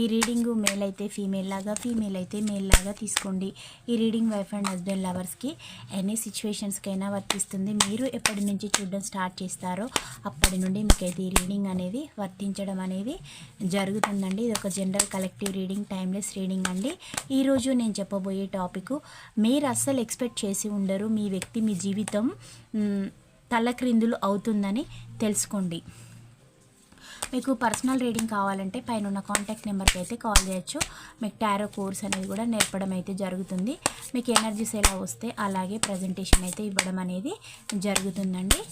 ఈ reading male అయితే female లాగా ఫీమేల్ అయితే మేల్ లాగా తీసుకోండి. ఈ రీడింగ్ వైఫ్ అండ్ హస్బెండ్ లవర్స్కి ఎనీ సిచ్యువేషన్స్కైనా వర్తిస్తుంది. మీరు ఎప్పటి నుంచి చూడడం స్టార్ట్ చేస్తారో అప్పటి నుండి మీకైతే ఈ రీడింగ్ అనేది వర్తించడం అనేది జరుగుతుందండి. ఇది ఒక general collective reading timeless reading అండి. ఈరోజు నేను చెప్పబోయే టాపిక్ మీరు అస్సలు ఎక్స్పెక్ట్ చేసి ఉండరు మీ వ్యక్తి మీ జీవితం తలక్రిందులు అవుతుందని తెలుసుకోండి. మీకు పర్సనల్ రీడింగ్ కావాలంటే పైన ఉన్న కాంటాక్ట్ నెంబర్కి అయితే కాల్ చేయొచ్చు. మీకు టారో కోర్స్ అనేది కూడా నేర్పడం అయితే జరుగుతుంది. మీకు ఎనర్జీస్ ఎలా వస్తే అలాగే ప్రజెంటేషన్ అయితే ఇవ్వడం అనేది జరుగుతుందండి.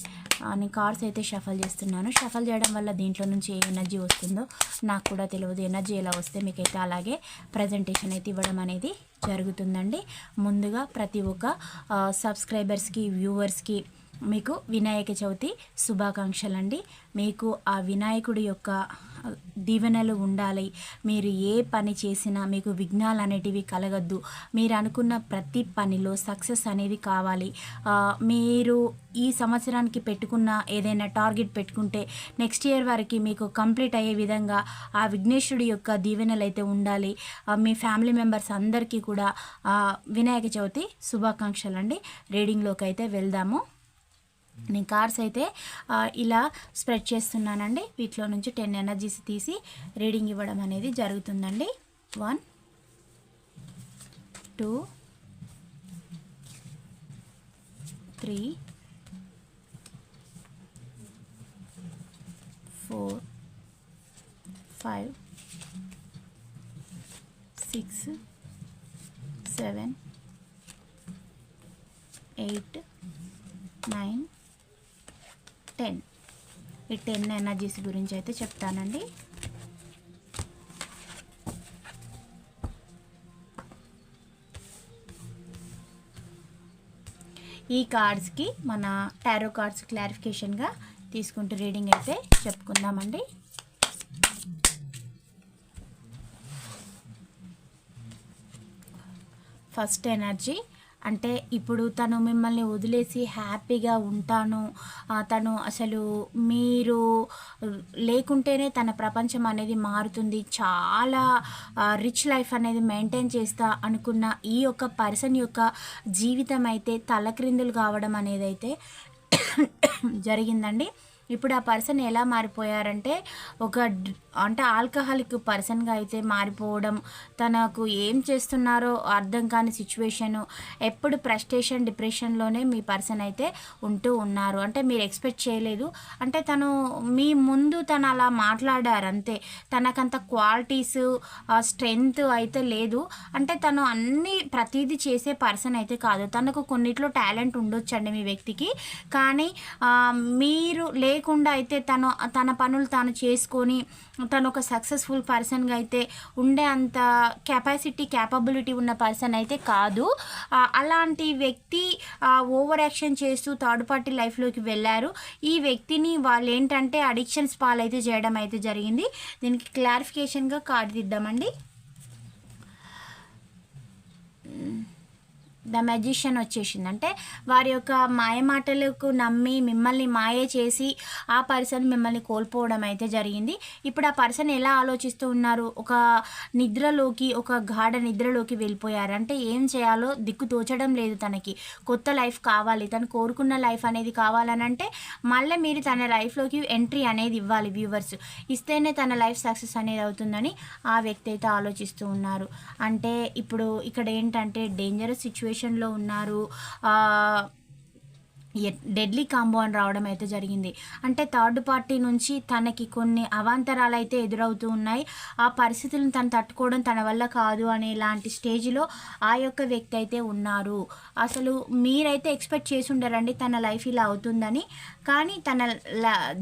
నేను కార్డ్స్ అయితే షఫల్ చేస్తున్నాను. షఫల్ చేయడం వల్ల దీంట్లో నుంచి ఏ ఎనర్జీ వస్తుందో నాకు కూడా తెలియదు. ఎనర్జీ ఎలా వస్తే మీకైతే అలాగే ప్రజెంటేషన్ అయితే ఇవ్వడం అనేది జరుగుతుందండి. ముందుగా ప్రతి ఒక్క సబ్స్క్రైబర్స్కి వ్యూవర్స్కి మీకు వినాయక చవితి శుభాకాంక్షలు అండి మీకు ఆ వినాయకుడి యొక్క దీవెనలు ఉండాలి. మీరు ఏ పని చేసినా మీకు విఘ్నాలు అనేటివి కలగద్దు. మీరు అనుకున్న ప్రతి పనిలో సక్సెస్ అనేది కావాలి. మీరు ఈ సంవత్సరానికి పెట్టుకున్న ఏదైనా టార్గెట్ పెట్టుకుంటే నెక్స్ట్ ఇయర్ వరకు మీకు కంప్లీట్ అయ్యే విధంగా ఆ విఘ్నేశ్వరుడి యొక్క దీవెనలు అయితే ఉండాలి మీ ఫ్యామిలీ మెంబర్స్ అందరికీ కూడా వినాయక చవితి శుభాకాంక్షలు అండి రీడింగ్లోకి అయితే వెళ్దాము. నేను కార్డ్స్ అయితే ఇలా స్ప్రెడ్ చేస్తున్నానండి. వీటిలో నుంచి టెన్ ఎనర్జీస్ తీసి రీడింగ్ ఇవ్వడం అనేది జరుగుతుందండి. One two three four five six seven eight nine ten ఈ టెన్ ఎనర్జీస్ గురించి అయితే చెప్తానండి. ఈ కార్డ్స్కి మన టారో కార్డ్స్ క్లారిఫికేషన్గా తీసుకుంటూ రీడింగ్ అయితే చెప్పుకుందామండి. ఫస్ట్ ఎనర్జీ అంటే ఇప్పుడు తను మిమ్మల్ని వదిలేసి హ్యాపీగా ఉంటాను. తను అసలు మీరు లేకుంటేనే తన ప్రపంచం అనేది మారుతుంది. చాలా రిచ్ లైఫ్ అనేది మెయింటైన్ చేస్తా అనుకున్న ఈ యొక్క పర్సన్ యొక్క జీవితం అయితే తలక్రిందులు కావడం అనేది అయితే జరిగిందండి. ఇప్పుడు ఆ పర్సన్ ఎలా మారిపోయారంటే ఒక అంటే ఆల్కహాలిక్ పర్సన్గా అయితే మారిపోవడం తనకు ఏం చేస్తున్నారో అర్థం కాని సిచ్యువేషను ఎప్పుడు ఫ్రస్ట్రేషన్ డిప్రెషన్లోనే మీ పర్సన్ అయితే ఉంటూ ఉన్నారు. అంటే మీరు ఎక్స్పెక్ట్ చేయలేదు. అంటే తను మీ ముందు తను అలా మాట్లాడారు అంతే. తనకంత క్వాలిటీస్ స్ట్రెంగ్త్ అయితే లేదు. అంటే తను అన్ని ప్రతిదీ చేసే పర్సన్ అయితే కాదు. తనకు కొన్నిట్లో టాలెంట్ ఉండొచ్చండి మీ వ్యక్తికి. కానీ మీరు లే లేకుండా అయితే తను తన పనులు తాను చేసుకొని తను ఒక సక్సెస్ఫుల్ పర్సన్గా అయితే ఉండే అంత కెపాసిటీ క్యాపబిలిటీ ఉన్న పర్సన్ అయితే కాదు. అలాంటి వ్యక్తి ఓవర్ యాక్షన్ చేస్తూ థర్డ్ పార్టీ లైఫ్లోకి వెళ్ళారు. ఈ వ్యక్తిని వాళ్ళు ఏంటంటే అడిక్షన్స్ పాలైతే చేయడం అయితే జరిగింది. దీనికి క్లారిఫికేషన్గా కార్డు తీద్దామండి. ద మెజిషియన్ వచ్చేసింది. అంటే వారి యొక్క మాయ మాటలకు నమ్మి మిమ్మల్ని మాయ చేసి ఆ పర్సన్ మిమ్మల్ని కోల్పోవడం అయితే జరిగింది. ఇప్పుడు ఆ పర్సన్ ఎలా ఆలోచిస్తూ ఉన్నారు? ఒక నిద్రలోకి ఒక గాఢ నిద్రలోకి వెళ్ళిపోయారు. అంటే ఏం చేయాలో దిక్కు తోచడం లేదు తనకి. కొత్త లైఫ్ కావాలి. తను కోరుకున్న లైఫ్ అనేది కావాలని అంటే మళ్ళీ మీరు తన లైఫ్లోకి ఎంట్రీ అనేది ఇవ్వాలి వ్యూవర్స్. ఇస్తేనే తన లైఫ్ సక్సెస్ అనేది అవుతుందని ఆ వ్యక్తి అయితే ఆలోచిస్తూ ఉన్నారు. అంటే ఇప్పుడు ఇక్కడ ఏంటంటే డేంజరస్ పొజిషన్లో ఉన్నారు. డెడ్లీ కాంబో అని రావడం అయితే జరిగింది. అంటే థర్డ్ పార్టీ నుంచి తనకి కొన్ని అవాంతరాలు అయితే ఎదురవుతూ ఉన్నాయి. ఆ పరిస్థితులను తను తట్టుకోవడం తన వల్ల కాదు అనే లాంటి స్టేజ్లో ఆ యొక్క వ్యక్తి అయితే ఉన్నారు. అసలు మీరైతే ఎక్స్పెక్ట్ చేసి ఉండరండి తన లైఫ్ ఇలా అవుతుందని. కానీ తన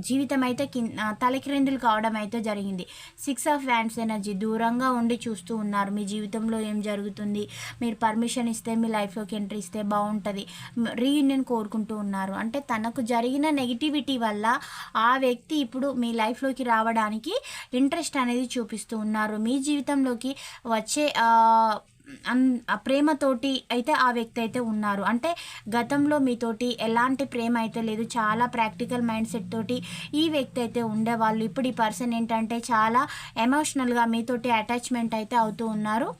జీవితం అయితే కింద తలకిరిందులు కావడం అయితే జరిగింది. సిక్స్ ఆఫ్ వ్యాండ్స్ ఎనర్జీ దూరంగా ఉండి చూస్తూ ఉన్నారు. మీ జీవితంలో ఏం జరుగుతుంది? మీరు పర్మిషన్ ఇస్తే మీ లైఫ్లోకి ఎంట్రీ ఇస్తే బాగుంటుంది. రీయూనియన్ కోరుకుంటూ ఉన్నారు. అంటే తనకు జరిగిన నెగిటివిటీ వల్ల ఆ వ్యక్తి ఇప్పుడు మీ లైఫ్లోకి రావడానికి ఇంట్రెస్ట్ అనేది చూపిస్తూ ఉన్నారు. మీ జీవితంలోకి వచ్చే అన్ ప్రేమతోటి అయితే ఆ వ్యక్తి అయితే ఉన్నారు. అంటే గతంలో మీతోటి ఎలాంటి ప్రేమ అయితే లేదు. చాలా ప్రాక్టికల్ మైండ్ సెట్ తోటి ఈ వ్యక్తి అయితే ఉండేవాళ్ళు. ఇప్పుడు ఈ పర్సన్ ఏంటంటే చాలా ఎమోషనల్గా మీతోటి అటాచ్మెంట్ అయితే అవుతూ ఉన్నారు.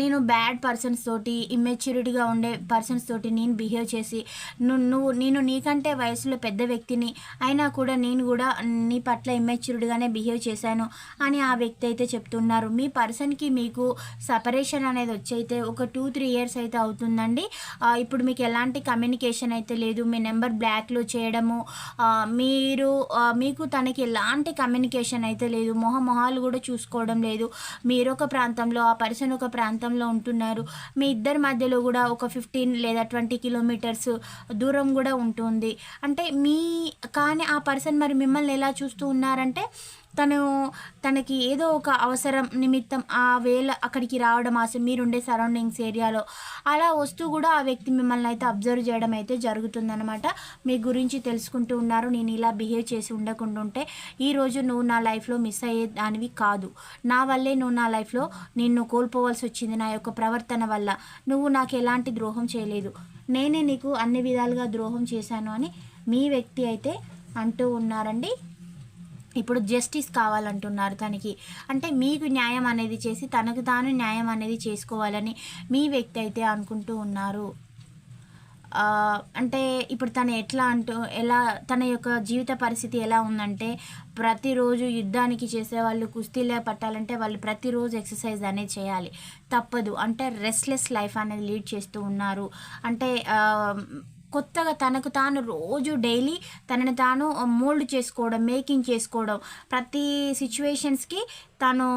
నేను బ్యాడ్ పర్సన్స్ తోటి ఇమ్మెచ్యూరిటీగా ఉండే పర్సన్స్ తోటి నేను బిహేవ్ చేసి నువ్వు నేను నీకంటే వయసులో పెద్ద వ్యక్తిని అయినా కూడా నేను కూడా నీ పట్ల ఇమ్మెచ్యూరిటీగానే బిహేవ్ చేశాను అని ఆ వ్యక్తి అయితే చెప్తున్నారు. మీ పర్సన్కి మీకు సపరేషన్ అనేది వచ్చైతే ఒక టూ త్రీ ఇయర్స్ అయితే అవుతుందండి. ఇప్పుడు మీకు ఎలాంటి కమ్యూనికేషన్ అయితే లేదు. మీ నెంబర్ బ్లాక్లో చేయడము మీరు మీకు తనకి ఎలాంటి కమ్యూనికేషన్ అయితే లేదు. మొహ మొహాలు కూడా చూసుకోవడం లేదు. మీరొక ప్రాంతంలో ఆ పర్సన్ పర్సన్ ఒక ప్రాంతంలో ఉంటున్నారు. మీ ఇద్దరి మధ్యలో కూడా ఒక ఫిఫ్టీన్ లేదా ట్వంటీ కిలోమీటర్స్ దూరం కూడా ఉంటుంది. అంటే మీ కానీ ఆ పర్సన్ మరి మిమ్మల్ని ఎలా చూస్తూ ఉన్నారంటే తను తనకి ఏదో ఒక అవసరం నిమిత్తం ఆ వేళ అక్కడికి రావడం అసలు మీరుండే సరౌండింగ్స్ ఏరియాలో. అలా వస్తూ కూడా ఆ వ్యక్తి మిమ్మల్ని అయితే అబ్జర్వ్ చేయడం అయితే జరుగుతుందనమాట మీ గురించి తెలుసుకుంటూ ఉన్నారు. నేను ఇలా బిహేవ్ చేసి ఉండకుండా ఉంటే ఈరోజు నువ్వు నా లైఫ్లో మిస్ అయ్యే దానివి కాదు. నా వల్లే నువ్వు నా లైఫ్లో నిన్ను కోల్పోవాల్సి వచ్చింది నా యొక్క ప్రవర్తన వల్ల. నువ్వు నాకు ఎలాంటి ద్రోహం చేయలేదు. నేనే నీకు అన్ని విధాలుగా ద్రోహం చేశాను అని మీ వ్యక్తి అయితే అంటూ ఉన్నారండి. ఇప్పుడు జస్టిస్ కావాలంటున్నారు తనకి. అంటే మీకు న్యాయం అనేది చేసి తనకు తాను న్యాయం అనేది చేసుకోవాలని మీ వ్యక్తి అయితే అనుకుంటూ ఉన్నారు. అంటే ఇప్పుడు తను ఎట్లా అంటూ ఎలా తన యొక్క జీవిత పరిస్థితి ఎలా ఉందంటే ప్రతిరోజు యుద్ధానికి చేసే వాళ్ళు కుస్తీలే పట్టాలంటే వాళ్ళు ప్రతిరోజు ఎక్సర్సైజ్ అనేది చేయాలి. తప్పదు. అంటే రెస్ట్లెస్ లైఫ్ అనేది లీడ్ చేస్తూ ఉన్నారు. అంటే కొత్తగా తనకు తాను రోజు డైలీ తనని తాను మోల్డ్ చేసుకోవడం మేకింగ్ చేసుకోవడం ప్రతి సిచ్యువేషన్స్కి తను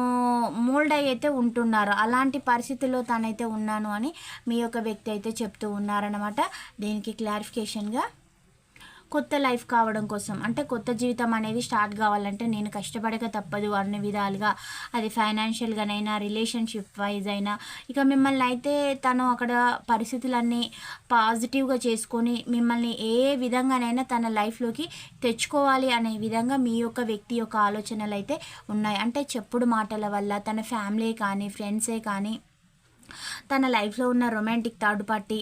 మోల్డ్ అయ్యి అయితే ఉంటున్నారు. అలాంటి పరిస్థితుల్లో తనైతే ఉన్నాను అని మీ యొక్క వ్యక్తి అయితే చెప్తూ ఉన్నారనమాట దీనికి క్లారిఫికేషన్గా కొత్త లైఫ్ కావడం కోసం. అంటే కొత్త జీవితం అనేది స్టార్ట్ కావాలంటే నేను కష్టపడక తప్పదు అన్ని విధాలుగా. అది ఫైనాన్షియల్గానైనా రిలేషన్షిప్ వైజ్ అయినా ఇక మిమ్మల్ని అయితే తను అక్కడ పరిస్థితులన్నీ పాజిటివ్గా చేసుకొని మిమ్మల్ని ఏ విధంగానైనా తన లైఫ్లోకి తెచ్చుకోవాలి అనే విధంగా మీ యొక్క వ్యక్తి యొక్క ఆలోచనలు అయితే ఉన్నాయి. అంటే చెప్పుడు మాటల వల్ల తన ఫ్యామిలీ కానీ ఫ్రెండ్సే కానీ తన లైఫ్లో ఉన్న రొమాంటిక్ థర్డ్ పార్టీ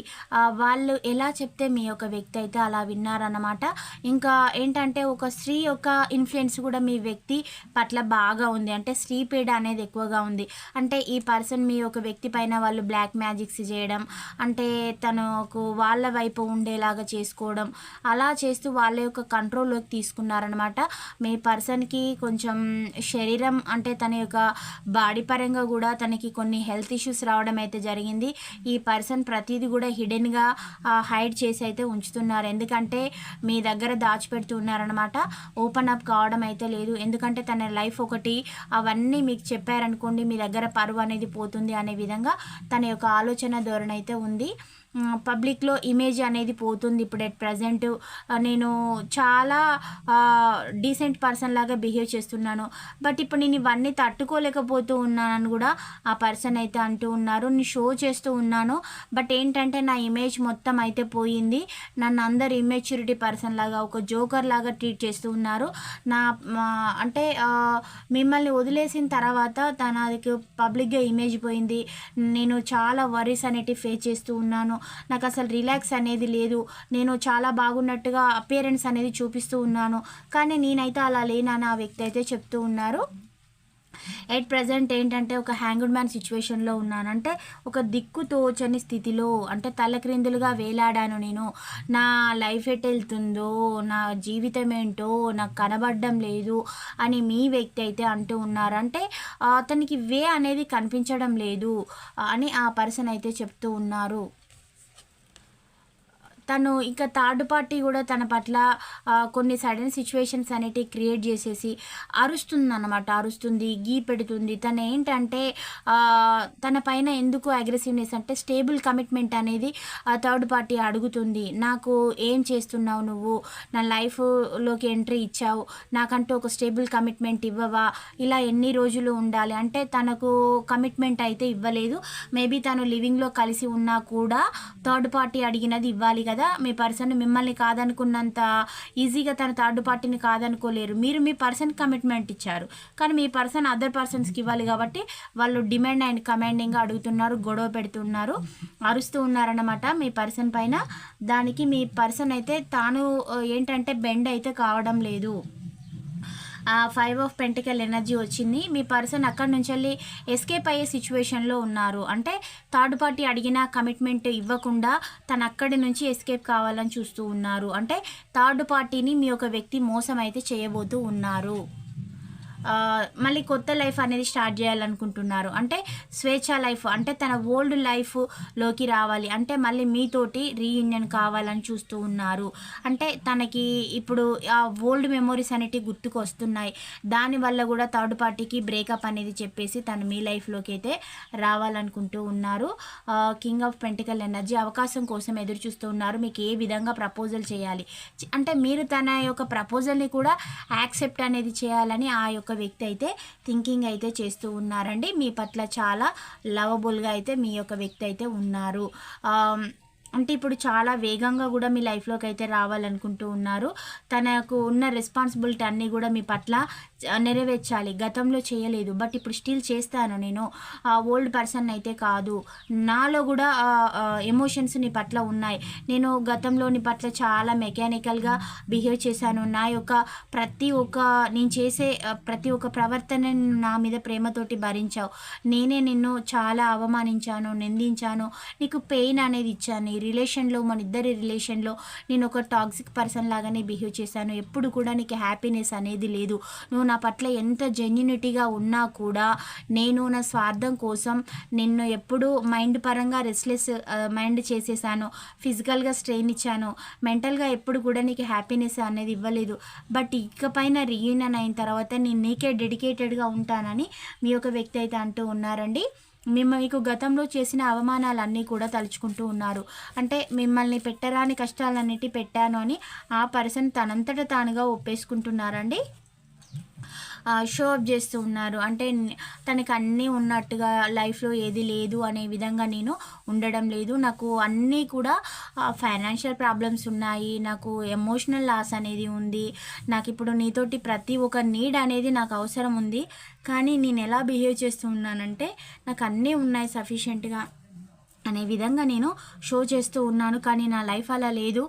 వాళ్ళు ఎలా చెప్తే మీ యొక్క వ్యక్తి అయితే అలా విన్నారన్నమాట. ఇంకా ఏంటంటే ఒక స్త్రీ యొక్క ఇన్ఫ్లుయెన్స్ కూడా మీ వ్యక్తి పట్ల బాగా ఉంది. అంటే స్త్రీ పీడ అనేది ఎక్కువగా ఉంది. అంటే ఈ పర్సన్ మీ యొక్క వ్యక్తి పైన వాళ్ళు బ్లాక్ మ్యాజిక్స్ చేయడం అంటే తనకు వాళ్ళ వైపు ఉండేలాగా చేసుకోవడం అలా చేస్తూ వాళ్ళ యొక్క కంట్రోల్లోకి తీసుకున్నారనమాట మీ పర్సన్కి కొంచెం శరీరం అంటే తన యొక్క బాడీ పరంగా కూడా తనకి కొన్ని హెల్త్ ఇష్యూస్ రావడం చేయడం అయితే జరిగింది. ఈ పర్సన్ ప్రతిదీ కూడా హిడెన్గా హైడ్ చేసి అయితే ఉంచుతున్నారు. ఎందుకంటే మీ దగ్గర దాచిపెడుతున్నారనమాట ఓపెన్ అప్ కావడం అయితే లేదు. ఎందుకంటే తన లైఫ్ ఒకటి అవన్నీ మీకు చెప్పారనుకోండి మీ దగ్గర పరువు అనేది పోతుంది అనే విధంగా తన యొక్క ఆలోచన ధోరణి అయితే ఉంది. పబ్లిక్లో ఇమేజ్ అనేది పోతుంది ఇప్పుడు ఎట్ ప్రజెంట్ నేను చాలా డీసెంట్ పర్సన్ లాగా బిహేవ్ చేస్తున్నాను. బట్ ఇప్పుడు నేను ఇవన్నీ తట్టుకోలేకపోతూ ఉన్నానని కూడా ఆ పర్సన్ అయితే అంటూ ఉన్నారు. నేను షో చేస్తూ ఉన్నాను. బట్ ఏంటంటే నా ఇమేజ్ మొత్తం అయితే పోయింది. నన్ను అందరు ఇమెచ్యూరిటీ పర్సన్ లాగా ఒక జోకర్ లాగా ట్రీట్ చేస్తూ ఉన్నారు. నా అంటే మిమ్మల్ని వదిలేసిన తర్వాత తనకి పబ్లిక్గా ఇమేజ్ పోయింది. నేను చాలా వరీస్ అనేటివి ఫేస్ చేస్తూ ఉన్నాను. నాకు అసలు రిలాక్స్ అనేది లేదు. నేను చాలా బాగున్నట్టుగా అపియరెన్స్ అనేది చూపిస్తూ ఉన్నాను. కానీ నేనైతే అలా లేనని ఆ వ్యక్తి అయితే చెప్తూ ఉన్నారు. ఎట్ ప్రజెంట్ ఏంటంటే ఒక హ్యాంగ్డ్ మ్యాన్ సిచ్యువేషన్లో ఉన్నాను. అంటే ఒక దిక్కు తోచని స్థితిలో అంటే తలక్రిందులుగా వేలాడాను నేను. నా లైఫ్ ఎట్ వెళ్తుందో నా జీవితం ఏంటో నాకు కనబడడం లేదు అని మీ వ్యక్తి అయితే అంటూ ఉన్నారంటే అతనికి వే అనేది కనిపించడం లేదు అని ఆ పర్సన్ అయితే చెప్తూ ఉన్నారు. తను ఇంకా థర్డ్ పార్టీ కూడా తన పట్ల కొన్ని సడన్ సిచ్యువేషన్స్ అనేటివి క్రియేట్ చేసేసి అరుస్తుంది అరుస్తుంది గీ పెడుతుంది. తను ఏంటంటే తన పైన ఎందుకు అగ్రెసివ్నెస్ అంటే స్టేబుల్ కమిట్మెంట్ అనేది థర్డ్ పార్టీ అడుగుతుంది. నాకు ఏం చేస్తున్నావు నువ్వు? నా లైఫ్లోకి ఎంట్రీ ఇచ్చావు. నాకంటూ ఒక స్టేబుల్ కమిట్మెంట్ ఇవ్వవా? ఇలా ఎన్ని రోజులు ఉండాలి? అంటే తనకు కమిట్మెంట్ అయితే ఇవ్వలేదు. మేబీ తను లివింగ్లో కలిసి ఉన్నా కూడా థర్డ్ పార్టీ అడిగినది ఇవ్వాలి కదా మీ పర్సన్ మిమ్మల్ని కాదనుకున్నంత ఈజీగా తన థర్డ్ పార్టీని కాదనుకోలేరు. మీరు మీ పర్సన్ కమిట్మెంట్ ఇచ్చారు. కానీ మీ పర్సన్ అదర్ పర్సన్స్కి ఇవ్వాలి కాబట్టి వాళ్ళు డిమాండ్ అండ్ కమాండింగ్గా అడుగుతున్నారు గొడవ పెడుతున్నారు అరుస్తూ ఉన్నారన్నమాట మీ పర్సన్ పైన. దానికి మీ పర్సన్ అయితే తాను ఏంటంటే బెండ్ అయితే కావడం లేదు. ఫైవ్ ఆఫ్ పెంటికల్ ఎనర్జీ వచ్చింది. మీ పర్సన్ అక్కడి నుంచి వెళ్ళి ఎస్కేప్ అయ్యే సిచ్యువేషన్లో ఉన్నారు. అంటే థర్డ్ పార్టీ అడిగిన కమిట్మెంట్ ఇవ్వకుండా తను అక్కడి నుంచి ఎస్కేప్ కావాలని చూస్తూ ఉన్నారు. అంటే థర్డ్ పార్టీని మీ ఒక వ్యక్తి మోసం అయితే చేయబోతూ ఉన్నారు. మళ్ళీ కొత్త లైఫ్ అనేది స్టార్ట్ చేయాలనుకుంటున్నారు. అంటే స్వేచ్ఛ లైఫ్ అంటే తన ఓల్డ్ లైఫ్లోకి రావాలి. అంటే మళ్ళీ మీతోటి రీయూనియన్ కావాలని చూస్తూ ఉన్నారు. అంటే తనకి ఇప్పుడు ఆ ఓల్డ్ మెమొరీస్ అనేటివి గుర్తుకు వస్తున్నాయి దానివల్ల కూడా థర్డ్ పార్టీకి బ్రేకప్ అనేది చెప్పేసి తను మీ లైఫ్లోకి అయితే రావాలనుకుంటూ ఉన్నారు. కింగ్ ఆఫ్ పెంటికల్ ఎనర్జీ అవకాశం కోసం ఎదురు చూస్తూ ఉన్నారు. మీకు ఏ విధంగా ప్రపోజల్ చేయాలి? అంటే మీరు తన యొక్క ప్రపోజల్ని కూడా యాక్సెప్ట్ అనేది చేయాలని ఆ యొక్క వ్యక్తి అయితే థింకింగ్ అయితే చేస్తూ ఉన్నారండి. మీ పట్ల చాలా లవబుల్గా అయితే మీ యొక్క వ్యక్తి అయితే ఉన్నారు అంటే ఇప్పుడు చాలా వేగంగా కూడా మీ లైఫ్లోకి అయితే రావాలనుకుంటూ ఉన్నారు. తనకు ఉన్న రెస్పాన్సిబిలిటీ అన్నీ కూడా మీ పట్ల నెరవేర్చాలి. గతంలో చేయలేదు. బట్ ఇప్పుడు స్టిల్ చేస్తాను నేను. ఆ ఓల్డ్ పర్సన్ అయితే కాదు. నాలో కూడా ఎమోషన్స్ నీ పట్ల ఉన్నాయి. నేను గతంలో నీ పట్ల చాలా మెకానికల్గా బిహేవ్ చేశాను. నా యొక్క ప్రతి ఒక్క నేను చేసే ప్రతి ఒక్క ప్రవర్తన నా మీద ప్రేమతోటి భరించావు. నేనే నిన్ను చాలా అవమానించాను నిందించాను. నీకు పెయిన్ అనేది ఇచ్చాను. రిలేషన్లో మన ఇద్దరి రిలేషన్లో నేను ఒక టాక్సిక్ పర్సన్ లాగానే బిహేవ్ చేశాను. ఎప్పుడు కూడా నీకు హ్యాపీనెస్ అనేది లేదు. నువ్వు నా పట్ల ఎంత జెన్యునిటీగా ఉన్నా కూడా నేను నా స్వార్థం కోసం నిన్ను ఎప్పుడు మైండ్ పరంగా రెస్ట్లెస్ మైండ్ చేసేసాను. ఫిజికల్గా స్ట్రెయిన్ ఇచ్చాను. మెంటల్గా ఎప్పుడు కూడా నీకు హ్యాపీనెస్ అనేది ఇవ్వలేదు. బట్ ఇకపైన రీయూనియన్ అయిన తర్వాత నేను నీకే డెడికేటెడ్గా ఉంటానని మీ యొక్క వ్యక్తి అయితే అంటూ ఉన్నారండి. మేము మీకు గతంలో చేసిన అవమానాలన్నీ కూడా తలుచుకుంటూ ఉన్నారు. అంటే మిమ్మల్ని పెట్టరాని కష్టాలన్నిటి పెట్టాను అని ఆ పర్సన్ తనంతట తానుగా ఒప్పేసుకుంటున్నారండి? షో అప్ చేస్తూ ఉన్నారు. అంటే తనకి అన్నీ ఉన్నట్టుగా లైఫ్లో ఏది లేదు అనే విధంగా నేను ఉండడం లేదు. నాకు అన్నీ కూడా ఫైనాన్షియల్ ప్రాబ్లమ్స్ ఉన్నాయి. నాకు ఎమోషనల్ లాస్ అనేది ఉంది. నాకు ఇప్పుడు నీతోటి ప్రతి ఒక్క నీడ్ అనేది నాకు అవసరం ఉంది. కానీ నేను ఎలా బిహేవ్ చేస్తూ ఉన్నానంటే నాకు అన్నీ ఉన్నాయి సఫిషియెంట్గా అనే విధంగా నేను షో చేస్తూ ఉన్నాను. కానీ నా లైఫ్ అలా లేదు.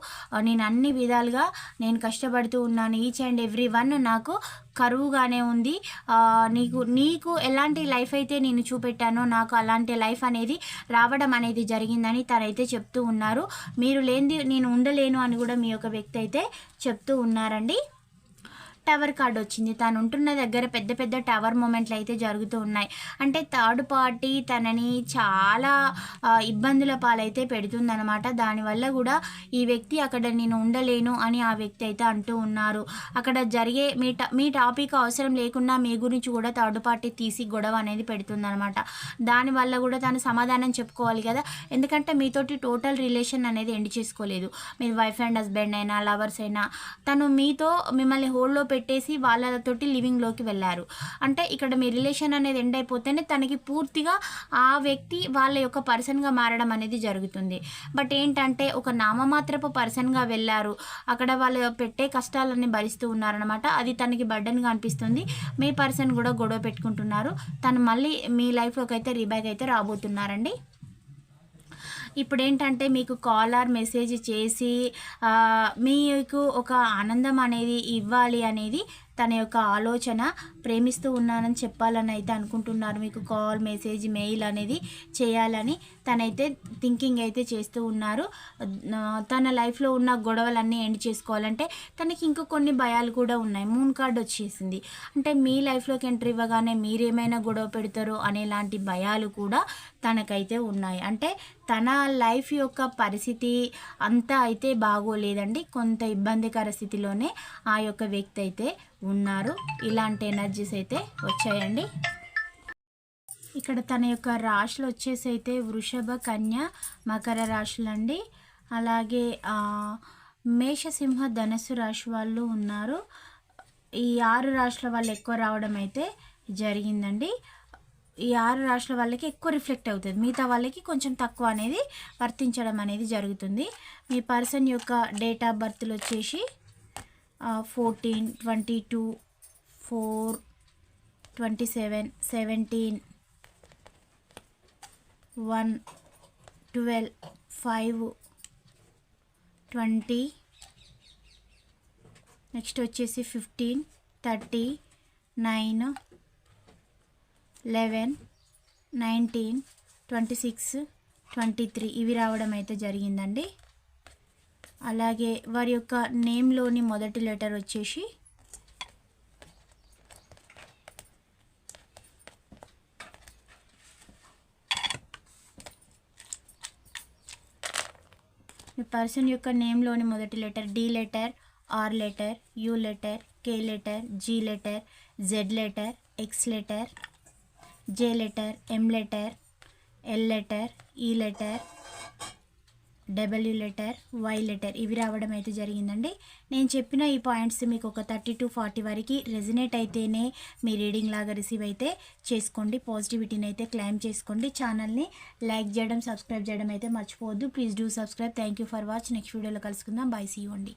నేను అన్ని విధాలుగా నేను కష్టపడుతూ ఉన్నాను. ఈచ్ అండ్ ఎవ్రీ వన్ నాకు కరువుగానే ఉంది. నీకు నీకు ఎలాంటి లైఫ్ అయితే నేను చూపెట్టానో నాకు అలాంటి లైఫ్ అనేది రావడం అనేది జరిగిందని తనైతే చెప్తూ ఉన్నారు. మీరు లేనిది నేను ఉండలేను అని కూడా మీ యొక్క వ్యక్తి అయితే చెప్తూ ఉన్నారండి. టవర్ కార్డ్ వచ్చింది. తను ఉంటున్న దగ్గర పెద్ద పెద్ద టవర్ మూమెంట్లు అయితే జరుగుతూ ఉన్నాయి. అంటే థర్డ్ పార్టీ తనని చాలా ఇబ్బందుల పాలైతే పెడుతుందనమాట దానివల్ల కూడా ఈ వ్యక్తి అక్కడ నేను ఉండలేను అని ఆ వ్యక్తి అయితే అంటూ ఉన్నారు. అక్కడ జరిగే మీ టా మీ టాపిక్ అవసరం లేకుండా మీ గురించి కూడా థర్డ్ పార్టీ తీసి గొడవ అనేది పెడుతుందనమాట దానివల్ల కూడా తను సమాధానం చెప్పుకోవాలి కదా. ఎందుకంటే మీతోటి టోటల్ రిలేషన్ అనేది ఎండ్ చేసుకోలేదు. మీరు వైఫ్ అండ్ హస్బెండ్ అయినా లవర్స్ అయినా. తను మీతో మిమ్మల్ని హోల్డ్లో పెట్టేసి వాళ్ళతోటి లివింగ్లోకి వెళ్ళారు. అంటే ఇక్కడ మీ రిలేషన్ అనేది ఎండ్ అయిపోతేనే తనకి పూర్తిగా ఆ వ్యక్తి వాళ్ళ యొక్క పర్సన్గా మారడం అనేది జరుగుతుంది. బట్ ఏంటంటే ఒక నామమాత్రపు పర్సన్గా వెళ్ళారు. అక్కడ వాళ్ళు పెట్టే కష్టాలన్నీ భరిస్తూ ఉన్నారనమాట అది తనకి బర్డన్గా అనిపిస్తుంది. మీ పర్సన్ కూడా గొడవ పెట్టుకుంటున్నారు. తను మళ్ళీ మీ లైఫ్లోకి అయితే రీబ్యాక్ అయితే రాబోతున్నారండి. ఇప్పుడు ఏంటంటే మీకు కాల్ ఆర్ మెసేజ్ చేసి మీకు ఒక ఆనందం అనేది ఇవ్వాలి అనేది తన యొక్క ఆలోచన. ప్రేమిస్తూ ఉన్నానని చెప్పాలని అయితే అనుకుంటున్నారు. మీకు కాల్ మెసేజ్ మెయిల్ అనేది చేయాలని తనైతే థింకింగ్ అయితే చేస్తూ ఉన్నారు. తన లైఫ్లో ఉన్న గొడవలన్నీ ఎండ్ చేసుకోవాలంటే తనకి ఇంకా కొన్ని భయాలు కూడా ఉన్నాయి. మూన్ కార్డ్ వచ్చేసింది. అంటే మీ లైఫ్లోకి ఎంట్రీ ఇవ్వగానే మీరేమైనా గొడవ పెడతారో అనేలాంటి భయాలు కూడా తనకైతే ఉన్నాయి. అంటే తన లైఫ్ యొక్క పరిస్థితి అంతా అయితే బాగోలేదండి. కొంత ఇబ్బందికర స్థితిలోనే ఆ యొక్క వ్యక్తి అయితే ఉన్నారు. ఇలాంటి ఎనర్జీస్ అయితే వచ్చాయండి. ఇక్కడ తన యొక్క రాశులు వచ్చేసి అయితే వృషభ కన్య మకర రాశులు అండి అలాగే మేషసింహ ధనస్సు రాశి వాళ్ళు ఉన్నారు. ఈ ఆరు రాశుల వాళ్ళు ఎక్కువ రావడం అయితే జరిగిందండి. ఈ ఆరు రాశుల వాళ్ళకి ఎక్కువ రిఫ్లెక్ట్ అవుతుంది. మిగతా వాళ్ళకి కొంచెం తక్కువ అనేది వర్తించడం అనేది జరుగుతుంది. మీ పర్సన్ యొక్క డేట్ ఆఫ్ బర్త్లు వచ్చేసి fourteen twenty two four twenty seven seventeen one twelve five twenty. Next వచ్చేసి fifteen thirty nine eleven nineteen twenty six twenty three. ఇవి రావడం అయితే జరిగిందండి. అలాగే వారి యొక్క నేమ్లోని మొదటి లెటర్ వచ్చేసి పర్సన్ యొక్క నేమ్లోని మొదటి letter D letter R letter U letter K letter G letter Z letter X letter J letter M letter L letter E letter W letter Y letter ఇవి రావడం అయితే జరిగిందండి. నేను చెప్పిన ఈ పాయింట్స్ మీకు ఒక థర్టీ టు ఫార్టీ వరకు రెజినేట్ అయితేనే మీ రీడింగ్ లాగా రిసీవ్ అయితే చేసుకోండి. పాజిటివిటీని అయితే క్లైమ్ చేసుకోండి. ఛానల్ని లైక్ చేయడం సబ్స్క్రైబ్ చేయడం అయితే మర్చిపోవద్దు. Please do subscribe. Thank you for watch. Next వీడియోలో కలుసుకుందాం. బై. సీ. అండి.